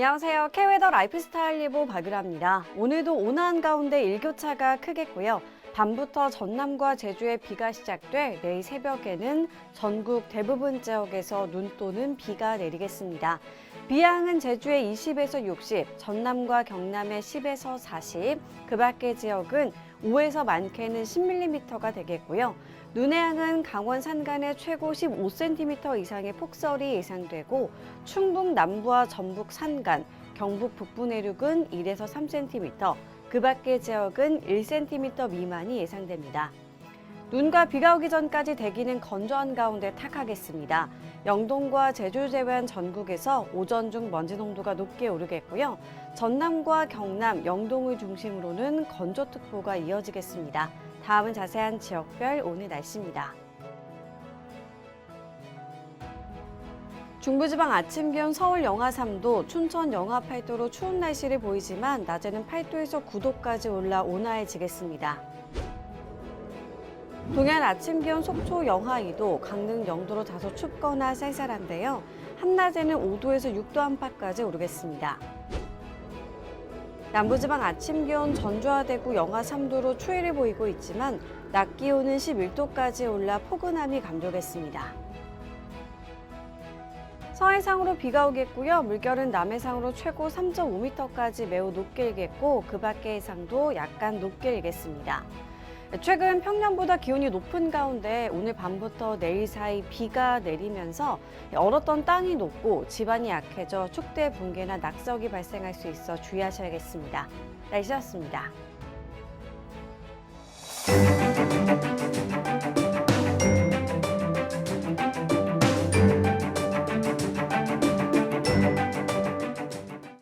안녕하세요. K웨더 라이프스타일 예보 박유라입니다. 오늘도 온화한 가운데 일교차가 크겠고요. 밤부터 전남과 제주에 비가 시작돼 내일 새벽에는 전국 대부분 지역에서 눈 또는 비가 내리겠습니다. 비양은 제주에 20에서 60, 전남과 경남에 10에서 40, 그 밖의 지역은 5에서 많게는 10mm가 되겠고요. 눈의 양은 강원 산간에 최고 15cm 이상의 폭설이 예상되고 충북 남부와 전북 산간, 경북 북부 내륙은 1에서 3cm, 그 밖의 지역은 1cm 미만이 예상됩니다. 눈과 비가 오기 전까지 대기는 건조한 가운데 탁하겠습니다. 영동과 제주 제외한 전국에서 오전 중 먼지 농도가 높게 오르겠고요. 전남과 경남, 영동을 중심으로는 건조특보가 이어지겠습니다. 다음은 자세한 지역별 오늘 날씨입니다. 중부지방 아침 기온 서울 영하 3도, 춘천 영하 8도로 추운 날씨를 보이지만 낮에는 8도에서 9도까지 올라 온화해지겠습니다. 동해안 아침 기온 속초 영하 2도, 강릉 0도로 다소 춥거나 쌀쌀한데요. 한낮에는 5도에서 6도 안팎까지 오르겠습니다. 남부지방 아침 기온 전주와 대구 영하 3도로 추위를 보이고 있지만 낮 기온은 11도까지 올라 포근함이 감도겠습니다. 서해상으로 비가 오겠고요. 물결은 남해상으로 최고 3.5m까지 매우 높게 일겠고 그 밖의 해상도 약간 높게 일겠습니다. 최근 평년보다 기온이 높은 가운데 오늘 밤부터 내일 사이 비가 내리면서 얼었던 땅이 녹고 집안이 약해져 축대 붕괴나 낙석이 발생할 수 있어 주의하셔야겠습니다. 날씨였습니다.